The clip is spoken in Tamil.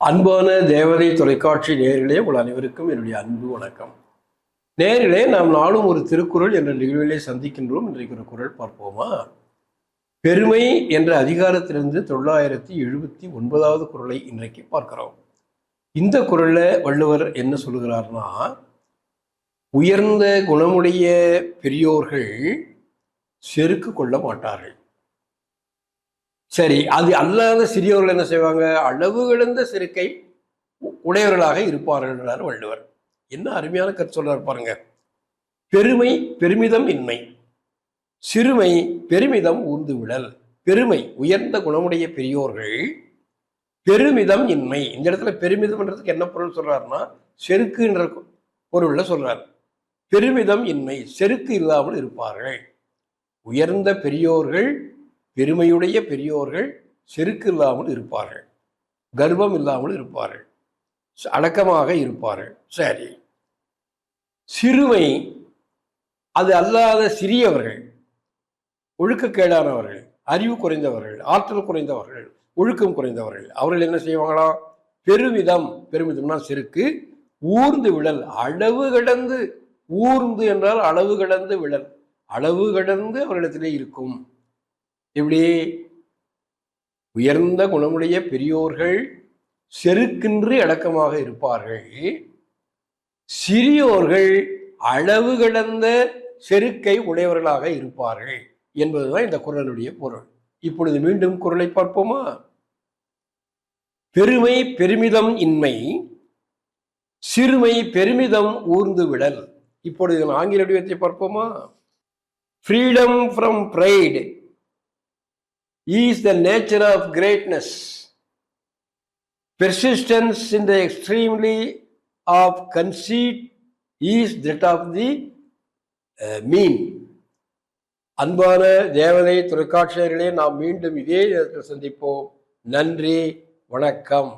அன்பான தேவதை தொலைக்காட்சி நேரிலே உங்கள் அனைவருக்கும் என்னுடைய அன்பு வணக்கம். நேரிலே நாம் நாளும் ஒரு திருக்குறள் என்ற நிகழ்விலே சந்திக்கின்றோம். இன்றைக்கு ஒரு குரல் பார்ப்போமா? பெருமை என்ற அதிகாரத்திலிருந்து தொள்ளாயிரத்தி எழுபத்தி ஒன்பதாவது குரலை இன்றைக்கு பார்க்கிறோம். இந்த குரலில் வள்ளுவர் என்ன சொல்கிறார்னா உயர்ந்த குணமுடைய பெரியோர்கள் செருக்கு கொள்ள மாட்டார்கள். சரி அது அல்லாத சிறியவர்கள் என்ன செய்வாங்க? அளவு இழந்த செருக்கை உடையவர்களாக இருப்பார்கள் என்றார் வள்ளுவர். என்ன அருமையான கருத்து சொல்றார் பாருங்க. பெருமை பெருமிதம் இன்மை. சிறுமை பெருமிதம் ஊர்ந்து விடல் பெருமை உயர்ந்த குணமுடைய பெரியோர்கள் பெருமிதம் இன்மை. இந்த இடத்துல பெருமிதம்ன்றதுக்கு என்ன பொருள் சொல்றாருன்னா செருக்குன்ற பொருள்ல சொல்றார். பெருமிதம் இன்மை செருக்கு இல்லாமல் இருப்பார்கள். உயர்ந்த பெரியோர்கள் பெருமையுடைய பெரியோர்கள் செருக்கு இல்லாமல் இருப்பார்கள். கர்வம் இல்லாமல் இருப்பார்கள். அடக்கமாக இருப்பார்கள். சரி. சிறுமை அது அல்லாத சிறியவர்கள் ஒழுக்கக்கேடானவர்கள் அறிவு குறைந்தவர்கள் ஆற்றல் குறைந்தவர்கள் ஒழுக்கம் குறைந்தவர்கள் அவர்கள் என்ன செய்வாங்களா? பெருமிதம். பெருமிதம்னா செருக்கு. ஊர்ந்து விழல். அளவு கடந்து. ஊர்ந்து என்றால் அளவு கடந்து விழல். அளவு கடந்து அவரிடத்திலே இருக்கும். இப்படி உயர்ந்த குணமுடைய பெரியோர்கள் செருக்கின்றி அடக்கமாக இருப்பார்கள். சிறியோர்கள் அளவு கடந்த செருக்கை உடையவர்களாக இருப்பார்கள் என்பதுதான் இந்த குரலுடைய பொருள். இப்பொழுது மீண்டும் குரலை பார்ப்போமா? பெருமை பெருமிதம் இன்மை சிறுமை பெருமிதம் ஊர்ந்து விடல். இப்பொழுது ஆங்கில வடிவத்தை பார்ப்போமா? Freedom from pride is the nature of greatness. Persistence in the extremely of conceit is that of the uh, mean. அன்பான தேவதை தொலைக்காட்சியர்களே நாம் மீண்டும் இதே நேரத்தில் சந்திப்போம் நன்றி வணக்கம்